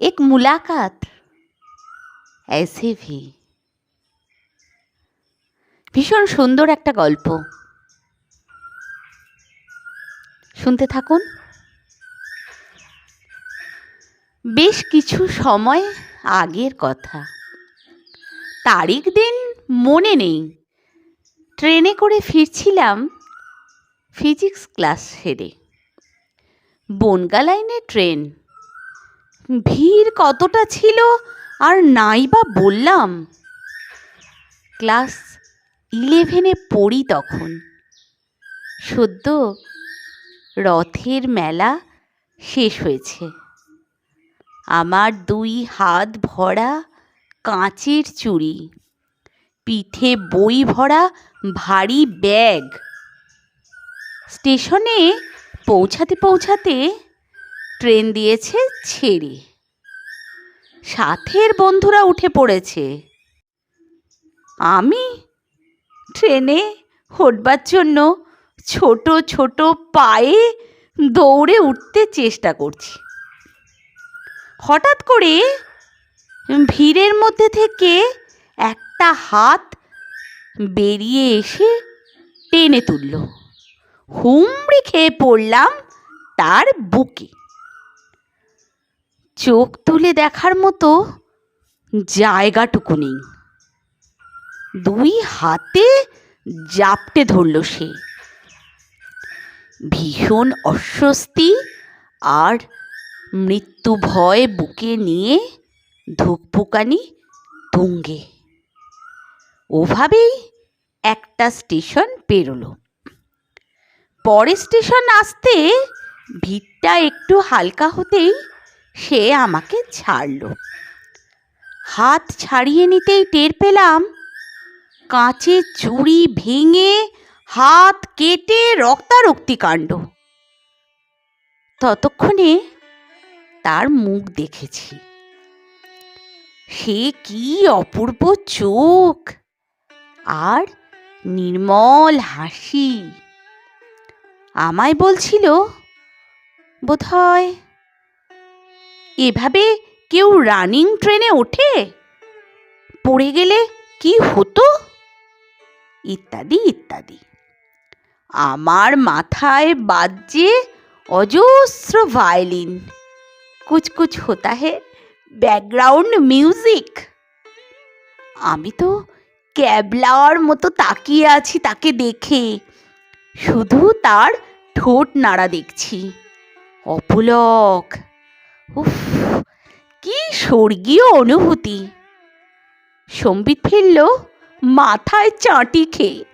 एक मुलाकात ऐसे भी ভীষণ সুন্দর একটা গল্প শুনতে থাকুন বেশ কিছু সময় আগের কথা তারিখ দিন মনে নেই ট্রেনে করে ফিরছিলাম ফিজিক্স ক্লাস সেরে বনগা লাইনে ট্রেন ভিড় কতটা ছিল আর নাই বা বললাম? ক্লাস ইলেভেনে পড়ি তখন। সদ্য রথের মেলা শেষ হয়েছে। আমার দুই হাত ভরা কাঁচের চুড়ি, পিঠে বই ভরা ভারী ব্যাগ। স্টেশনে পৌঁছাতে পৌঁছাতে ট্রেন দিয়েছে ছেড়ে। সাথের বন্ধুরা উঠে পড়েছে। আমি ট্রেনে হটবার জন্য ছোট ছোট পায়ে দৌড়ে উঠতে চেষ্টা করছি। হঠাৎ করে ভিড়ের মধ্যে থেকে একটা হাত বেরিয়ে এসে টেনে তুলল। হুমড়ি খেয়ে পড়লাম তার বুকে। চোখ তুলে দেখার মতো জায়গাটুকু নেই। দুই হাতে জাপটে ধরল সে। ভীষণ অস্বস্তি আর মৃত্যু ভয় বুকে নিয়ে ধুকপুকানি তুঙ্গে। ওভাবেই একটা স্টেশন পেরোলো। পরের স্টেশন আসতে ভিড়টা একটু হালকা হতেই সে আমাকে ছাড়ল। হাত ছাড়িয়ে নিতেই টের পেলাম কাঁচের চুড়ি ভেঙে হাত কেটে রক্তারক্তি কাণ্ড। ততক্ষণে তার মুখ দেখেছি। সে কি অপূর্ব চোখ আর নির্মল হাসি। আমায় বলছিল, বোধহয় এভাবে কেউ রানিং ট্রেনে ওঠে? পড়ে গেলে কি হতো? ইত্যাদি ইত্যাদি। আমার মাথায় বাজছে অজস্র ভায়োলিন। কুচ কুচ হোতা হে ব্যাকগ্রাউন্ড মিউজিক। আমি তো ক্যাবলার মতো তাকিয়ে আছি তাকে দেখে। শুধু তার ঠোঁট নাড়া দেখছি। অপুলক। উফ, কি স্বর্গীয় অনুভূতি। সম্বিত ফিরল মাথায় চাঁটি খেয়ে।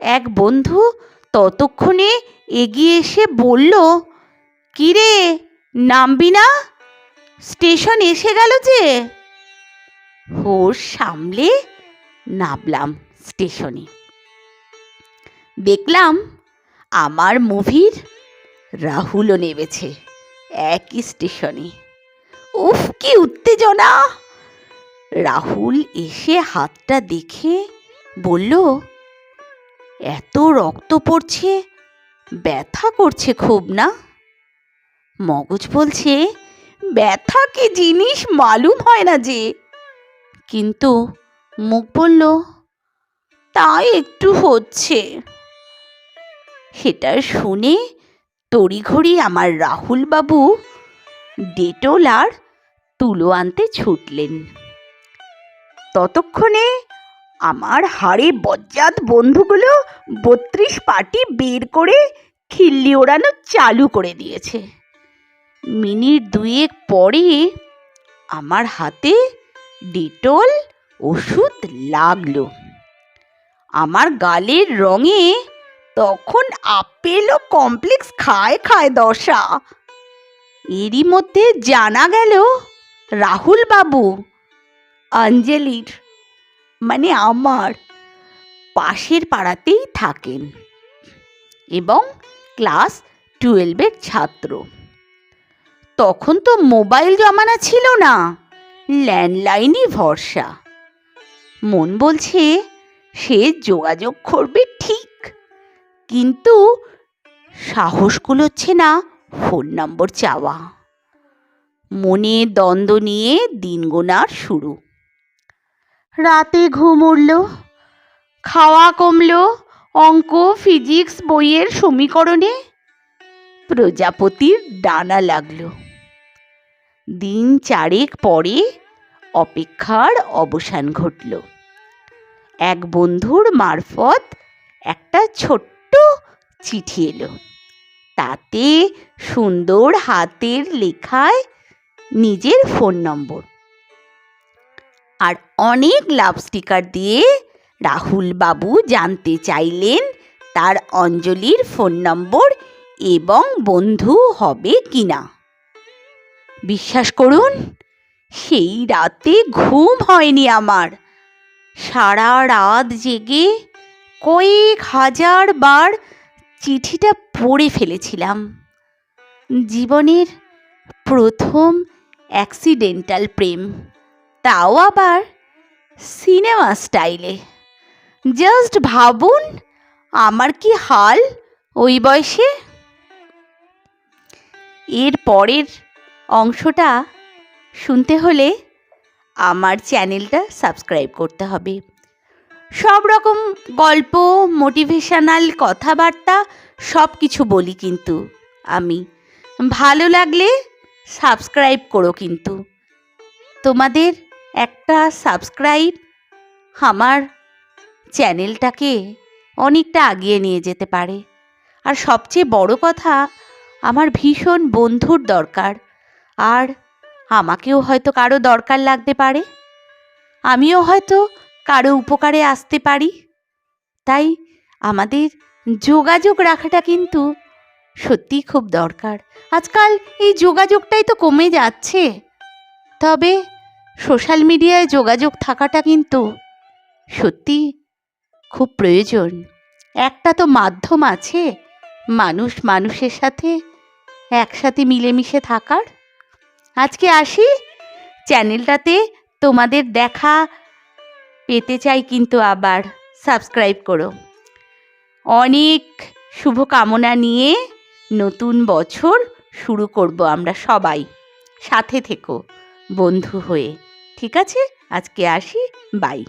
এক বন্ধু ততক্ষণে এগিয়ে এসে বলল কিরে নামবি না? স্টেশন এসে গেল যে? হোশ সামলে নামলাম স্টেশনে। দেখলাম আমার মুভির রাহুলও নেমেছে। একই স্টেশনে। উফ, কি উত্তেজনা! রাহুল এসে হাতটা দেখে বলল, এত রক্ত পড়ছে, ব্যথা করছে খুব না? মগজ বলছে, ব্যথা কি জিনিস মালুম হয় না যে। কিন্তু মুখ বলল তাই একটু হচ্ছে। সেটা শুনে তড়িঘড়ি আমার রাহুল বাবু ডেটল আর তুলো আনতে ছুটলেন। ততক্ষণে আমার হাড়ে বজ্জাত বন্ধুগুলো বত্রিশ পাটি বের করে খিল্লি ওড়ানো চালু করে দিয়েছে। মিনিট দুয়েক পরে আমার হাতে ডেটল ওষুধ লাগল। আমার গালের রঙে তখন আপেল ও কমপ্লেক্স খায় খায় দশা। এরই মধ্যে জানা গেল রাহুল বাবু, অঞ্জলির মানে আমার, পাশের পাড়াতেই থাকেন এবং ক্লাস টুয়েলভের ছাত্র। তখন তো মোবাইল জমানা ছিল না, ল্যান্ডলাইনই ভরসা। মন বলছে সে যোগাযোগ করবে কিন্তু সাহস কুলোচ্ছে না ফোন নম্বর চাওয়া। মনে দ্বন্দ্ব নিয়ে দিন গোনার শুরু। রাতে ঘুম উড়ল খাওয়া কমল, অঙ্ক ফিজিক্স বইয়ের সমীকরণে প্রজাপতির ডানা লাগল। দিন চারেক পরে অপেক্ষার অবসান ঘটল। এক বন্ধুর মারফত একটা ছোট্ট চিঠি এলো। তাতে সুন্দর হাতের লেখায় নিজের ফোন নম্বর আর অনেক লাভ স্টিকার দিয়ে রাহুল বাবু জানতে চাইলেন তার অঞ্জলির ফোন নম্বর এবং বন্ধু হবে কিনা। বিশ্বাস করুন, সেই রাতে ঘুম হয়নি আমার। সারা রাত জেগে কয়েক হাজার বার চিঠিটা পড়ে ফেলেছিলাম। জীবনের প্রথম অ্যাক্সিডেন্টাল প্রেম, তাও আবার সিনেমা স্টাইলে। জাস্ট ভাবুন, আমার কি হাল ওই বয়সে? এর পরের অংশটা শুনতে হলে আমার চ্যানেলটা সাবস্ক্রাইব করতে হবে। সব রকম গল্প মোটিভেশনাল কথাবার্তা, সব কিছু বলি কিন্তু আমি। ভালো লাগলে সাবস্ক্রাইব করো কিন্তু। তোমাদের একটা সাবস্ক্রাইব আমার চ্যানেলটাকে অনেকটা আগিয়ে নিয়ে যেতে পারে। আর সবচেয়ে বড় কথা, আমার ভীষণ বন্ধুর দরকার। আর আমাকেও হয়তো কারও দরকার লাগতে পারে। আমিও হয়তো কারও উপকারে আসতে পারি? তাই আমাদের যোগাযোগ রাখাটা কিন্তু সত্যিই খুব দরকার। আজকাল এই যোগাযোগটাই তো কমে যাচ্ছে। তবে সোশ্যাল মিডিয়ায় যোগাযোগ থাকাটা কিন্তু সত্যি খুব প্রয়োজন। একটা তো মাধ্যম আছে, মানুষ মানুষের সাথে একসাথে মিলেমিশে থাকার। আজকে আসি, চ্যানেলটাতে তোমাদের দেখা পেতে চাই কিন্তু আবার সাবস্ক্রাইব করো। অনেক শুভকামনা নিয়ে নতুন বছর শুরু করব আমরা সবাই, সাথে থেকো, বন্ধু হয়ে। ঠিক আছে? আজকে আসি বাই